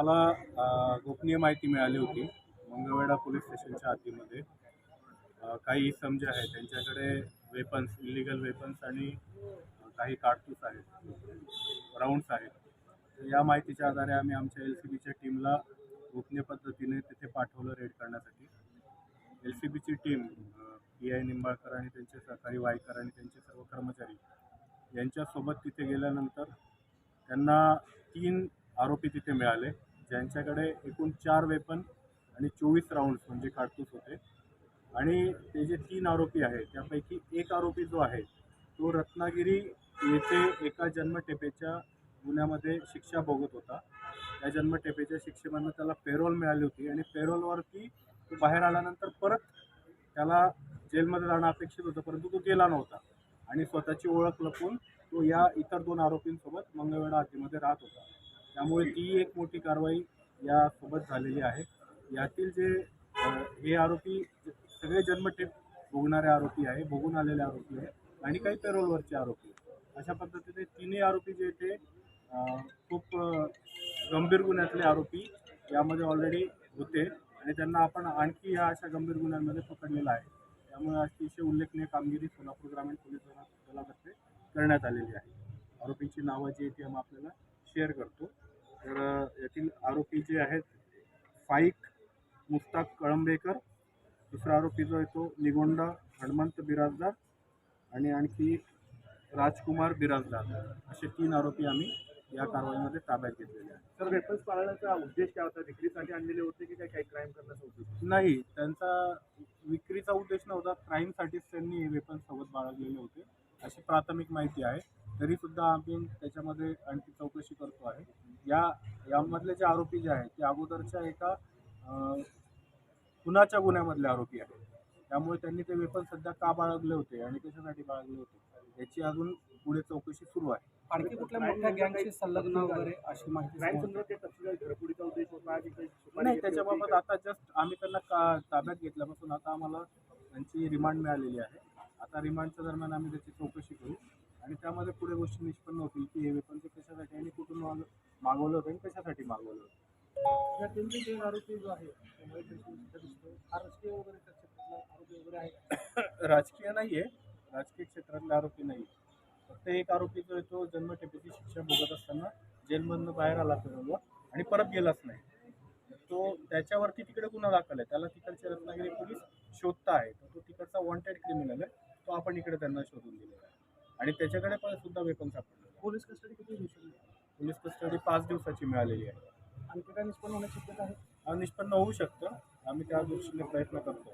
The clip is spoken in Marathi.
आम्हाला गोपनीय माहिती मिळाली होती मंगळवेढा पोलीस स्टेशनच्या हद्दीमध्ये काही इसम जे आहेत त्यांच्याकडे वेपन्स इलिगल वेपन्स आणि काही कार्टूस आहेत राऊंड्स आहेत. तर या माहितीच्या आधारे आम्ही आमच्या एल सी बीच्या टीमला गोपनीय पद्धतीने तिथे पाठवलं रेड करण्यासाठी. एल सी बीची टीम पी आय निंबाळकर आणि त्यांचे सहकारी वायकर आणि त्यांचे सर्व कर्मचारी यांच्यासोबत तिथे गेल्यानंतर त्यांना तीन आरोपी तिथे मिळाले. ज्यांच्याकडे एकूण चार वेपन आणि चोवीस राऊंड्स म्हणजे काडतूस होते. आणि ते जे तीन आरोपी आहेत त्यापैकी एक आरोपी जो आहे तो रत्नागिरी येथे एका जन्मटेपेच्या गुन्ह्यामध्ये शिक्षा भोगत होता. त्या जन्मटेपेच्या शिक्षेमधनं त्याला पेरोल मिळाली होती आणि पेरोलवरती तो बाहेर आल्यानंतर परत त्याला जेलमध्ये जाणं अपेक्षित होतं परंतु तो गेला नव्हता. आणि स्वतःची ओळख लपवून तो या इतर दोन आरोपींसोबत मंगळवेढा हद्दीमध्ये राहत होता. त्यामुळे ती एक मोठी कारवाई यासोबत झालेली आहे. यातील जे हे आरोपी सगळे जन्मठेप भोगणारे आरोपी आहे भोगून आलेले आरोपी आहे आणि काही पेरोलवरचे आरोपी अशा पद्धतीने तिन्ही आरोपी जे ते खूप गंभीर गुन्ह्यातले आरोपी यामध्ये ऑलरेडी होते आणि त्यांना आपण आणखी ह्या अशा गंभीर गुन्ह्यांमध्ये पकडलेलं आहे. त्यामुळे अतिशय उल्लेखनीय कामगिरी सोलापूर ग्रामीण पोलीस दलातर्फे करण्यात आलेली आहे. आरोपींची नावं जी आहे ती आम्ही आपल्याला शेअर करतो तर अ, यातील आरोपी जे आहेत फाईक मुस्ताक कळंबेकर दुसरा आरोपी जो आहे तो निगोंडा हनुमंत बिराजदार आणि आणखी राजकुमार बिराजदार. असे तीन आरोपी आम्ही या कारवाईमध्ये ताब्यात घेतलेले आहेत. सर वेपन्स पाळण्याचा उद्देश काय होता? विक्रीसाठी आणलेले होते की काय काही क्राईम करण्याचा उद्देश नाही त्यांचा विक्रीचा उद्देश नव्हता. क्राईमसाठीच त्यांनी वेपन सोबत बाळगलेले होते. अशी प्राथमिक माहिती आहे. तरी सुद्धा आम्ही त्याच्यामध्ये आणखी चौकशी करतो आहे. या यामधले जे आरोपी जे आहेत ते अगोदरच्या एका खुनाच्या गुन्ह्यामधले आरोपी आहेत. त्यामुळे त्यांनी ते वेपन सध्या का बाळगले होते आणि कशासाठी बाळगले होते याची अजून पुढे चौकशी सुरू आहे. आणखी कुठल्या मोठ्या गँगशी संलग्न वगैरे अशी माहिती नाही त्याच्याबाबत? आता जस्ट आम्ही त्यांना का ताब्यात घेतल्यापासून आता आम्हाला त्यांची रिमांड मिळालेली आहे. आता रिमांडच्या दरम्यान आम्ही त्याची चौकशी करू. आणि त्यामध्ये पुढे गोष्टी निष्पन्न होतील की हे वेपन ते कशासाठी आणि कुठून मागवलं होतं आणि कशासाठी मागवलं होतं? या जे आरोपी जो आहे त्यामुळे त्यांची इच्छा दिसते. हा राजकीय वगैरे त्या क्षेत्रातला आरोपी वगैरे आहे का? राजकीय नाही आहे राजकीय क्षेत्रातले आरोपी नाही फक्त एक आरोपी जो आहे तो जन्मठेपेची शिक्षा भोगत असताना जेलमधनं बाहेर आला फिरवला आणि परत गेलाच नाही. तो त्याच्यावरती तिकडे गुन्हा दाखल आहे. त्याला तिकडचे रत्नागिरी पोलीस शोधता आहे तर तो तिकडचा वॉन्टेड क्रिमिनल आहे. तो आपण इकडे त्यांना शोधून दिलेला आहे. आणि त्याच्याकडे पण सुद्धा वेपन सापडलेलं आहे पोलीस कस्टडी किती पोलीस कस्टडी पाच दिवसाची मिळालेली आहे. आणखी काय निष्पन्न होण्याची शक्यता आहे? निष्पन्न होऊ शकतं. आम्ही त्या दृष्टीने प्रयत्न करतो